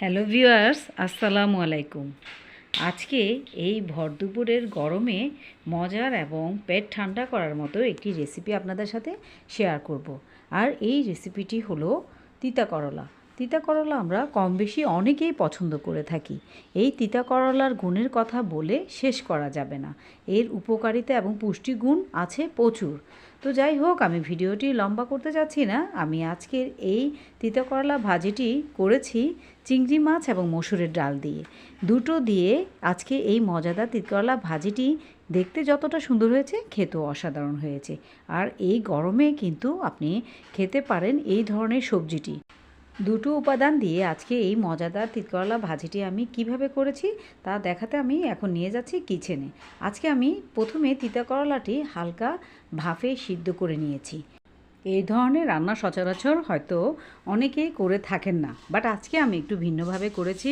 Hello viewers, আসসালামু আলাইকুম। আজকে এই ভর দুপুরের গরমে মজার এবং পেট ঠান্ডা করার মতো একটি রেসিপি আপনাদের সাথে শেয়ার করব। আর এই রেসিপিটি হলো তিতা করলা। তিতা করলা আমরা কম বেশি অনেকেই পছন্দ করে থাকি। এই তিতা করলার গুণের কথা বলে শেষ করা যাবে না। এর উপকারিতা এবং পুষ্টিগুণ আছে প্রচুর। তো যাই হোক, আমি ভিডিওটি লম্বা করতে যাচ্ছি না। আমি আজকের এই তিতা করলা ভাজিটি করেছি চিংড়ি মাছ এবং মসুরের ডাল দিয়ে। দুটো দিয়ে আজকে এই মজাদার তিতকরলা ভাজিটি দেখতে যতটা সুন্দর হয়েছে, খেতেও অসাধারণ হয়েছে। আর এই গরমে কিন্তু আপনি খেতে পারেন এই ধরনের সবজিটি। দুটো উপাদান দিয়ে আজকে এই মজাদার তিতকরলা ভাজিটি আমি কীভাবে করেছি তা দেখাতে আমি এখন নিয়ে যাচ্ছি কিচেনে। আজকে আমি প্রথমে তিতা করলাটি হালকা ভাফে সিদ্ধ করে নিয়েছি। এই ধরনের রান্না সচরাচর হয়তো অনেকেই করে থাকেন না, বাট আজকে আমি একটু ভিন্নভাবে করেছি।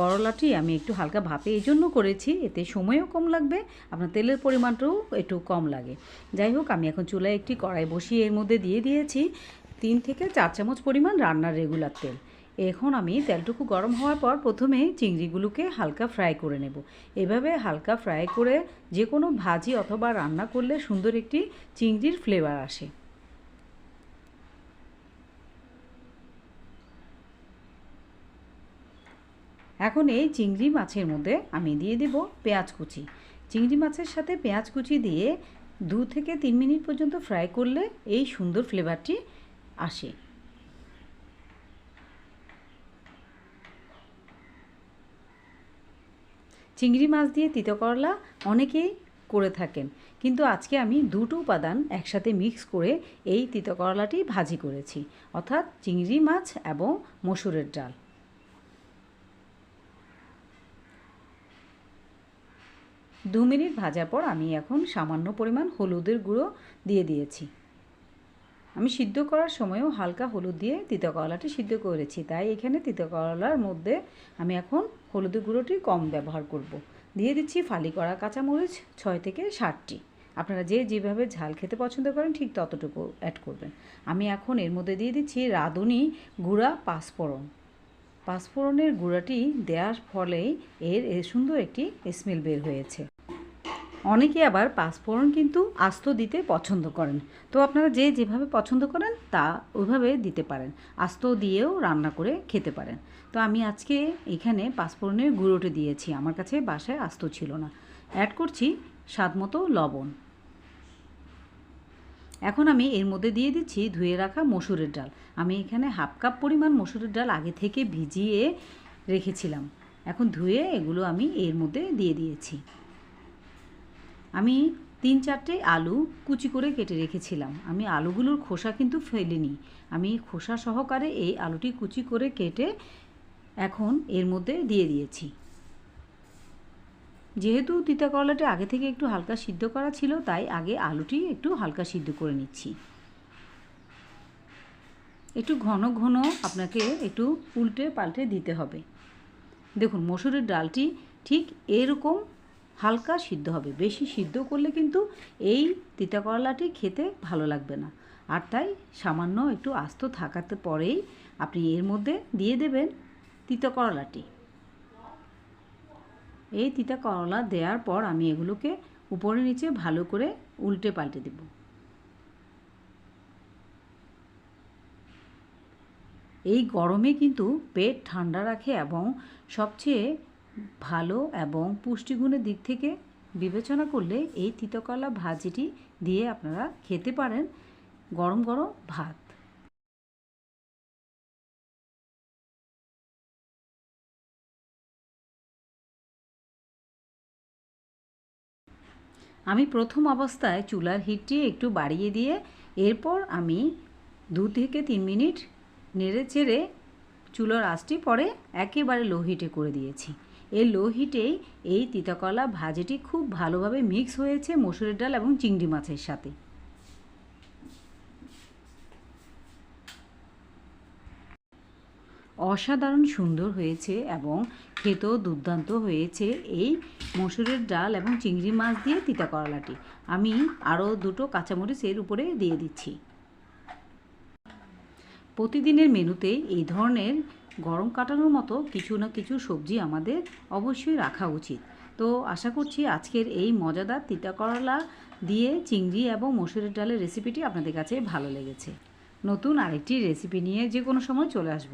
করলাটি আমি একটু হালকা ভাপে এই জন্য করেছি, এতে সময়ও কম লাগবে, আপনার তেলের পরিমাণটাও একটু কম লাগে। যাই হোক, আমি এখন চুলায় একটি কড়াই বসিয়ে এর মধ্যে দিয়ে দিয়েছি। তিন থেকে চার চামচ পরিমাণ রান্নার রেগুলার তেল। এখন আমি তেলটুকু গরম হওয়ার পর প্রথমে চিংড়িগুলোকে হালকা ফ্রাই করে নেব। এভাবে হালকা ফ্রাই করে যে কোনো ভাজি অথবা রান্না করলে সুন্দর একটি চিংড়ির ফ্লেভার আসে। এখন এই চিংড়ি মাছের মধ্যে আমি দিয়ে দেব পেঁয়াজ কুচি। চিংড়ি মাছের সাথে পেঁয়াজ কুচি দিয়ে দু থেকে তিন মিনিট পর্যন্ত ফ্রাই করলে এই সুন্দর ফ্লেভারটি আসে। চিংড়ি মাছ দিয়ে তিতো করলা অনেকেই করে থাকেন, কিন্তু আজকে আমি দুটো উপাদান একসাথে মিক্স করে এই তিতো করলাটি ভাজি করেছি, অর্থাৎ চিংড়ি মাছ এবং মসুরের ডাল। দু মিনিট ভাজার পর আমি এখন সামান্য পরিমাণ হলুদের গুঁড়ো দিয়ে দিয়েছি। আমি সিদ্ধ করার সময়ও হালকা হলুদ দিয়ে তিতা করলাটি সিদ্ধ করেছি। তাই এখানে তিতা করলার মধ্যে আমি এখন হলুদের গুঁড়োটি কম ব্যবহার করব। দিয়ে দিচ্ছি ফালি করা কাঁচামরিচ ছয় থেকে ষাটটি আপনারা যে যেভাবে ঝাল খেতে পছন্দ করেন ঠিক ততটুকু অ্যাড করবেন। আমি এখন এর মধ্যে দিয়ে দিচ্ছি রাঁধুনি গুঁড়া পাঁচফোড়ন। পাঁচফোড়নের গুঁড়াটি দেওয়ার ফলেই এর সুন্দর একটি স্মেল বের হয়েছে। অনেকে আবার পাঁচফোড়ন কিন্তু আস্ত দিতে পছন্দ করেন। তো আপনারা যে যেভাবে পছন্দ করেন, তা ওইভাবে দিতে পারেন। আস্ত দিয়েও রান্না করে খেতে পারেন। তো আমি আজকে এখানে পাঁচফোড়নের গুঁড়োটি দিয়েছি। আমার কাছে বাসায় আস্ত ছিল না। অ্যাড করছি স্বাদ মতো লবণ। এখন আমি এর মধ্যে দিয়ে দিচ্ছি ধুয়ে রাখা মসুরের ডাল। আমি এখানে হাফ কাপ পরিমাণ মসুরের ডাল আগে থেকে ভিজিয়ে রেখেছিলাম। এখন ধুয়ে এগুলো আমি এর মধ্যে দিয়ে দিয়েছি। আমি তিন চারটে আলু কুচি করে কেটে রেখেছিলাম। আমি আলুগুলোর খোসা কিন্তু ফেলিনি। আমি খোসা সহকারে এই আলুটি কুচি করে কেটে এখন এর মধ্যে দিয়ে দিয়েছি। যেহেতু তিতা করলাটা আগে থেকে একটু হালকা সিদ্ধ করা ছিল, তাই আগে আলুটি একটু হালকা সিদ্ধ করে নিচ্ছি। একটু ঘন ঘন আপনাকে একটু উল্টে পাল্টে দিতে হবে। দেখুন, মসুরের ডালটি ঠিক এরকম হালকা সিদ্ধ হবে। বেশি সিদ্ধ করলে কিন্তু এই তিতা করলাটি খেতে ভালো লাগবে না। আর তাই সামান্য একটু আস্ত থাকাতে পরেই আপনি এর মধ্যে দিয়ে দেবেন তিতা করলাটি। এই তিতা করলা দেওয়ার পর আমি এগুলোকে উপরে নিচে ভালো করে উল্টে পাল্টে দেব। এই গরমে কিন্তু পেট ঠান্ডা রাখে এবং সবচেয়ে ভালো এবং পুষ্টিগুণের দিক থেকে বিবেচনা করলে এই তিতকলা ভাজিটি দিয়ে আপনারা খেতে পারেন গরম গরম ভাত। আমি প্রথম অবস্থায় চুলার হিটটি একটু বাড়িয়ে দিয়ে এরপর আমি দু থেকে তিন মিনিট নেড়ে চেড়ে চুলার আঁচটি পরে একেবারে লো হিটে করে দিয়েছি। এই লো হিটেই এই তিতাকলা ভাজিটি খুব ভালোভাবে মিক্স হয়েছে মসুরের ডাল এবং চিংড়ি মাছের সাথে। অসাধারণ সুন্দর হয়েছে এবং খেতেও দুর্দান্ত হয়েছে এই মসুরের ডাল এবং চিংড়ি মাছ দিয়ে তিতা করলাটি আমি আরও দুটো কাঁচামরিচ এর উপরে দিয়ে দিচ্ছি। প্রতিদিনের মেনুতে এই ধরনের গরম কাটানোর মতো কিছু না কিছু সবজি আমাদের অবশ্যই রাখা উচিত। তো আশা করছি আজকের এই মজাদার তিতা করলা দিয়ে চিংড়ি এবং মসুরের ডালের রেসিপিটি আপনাদের কাছে ভালো লেগেছে। নতুন আরেকটি রেসিপি নিয়ে যে কোনো সময় চলে আসব।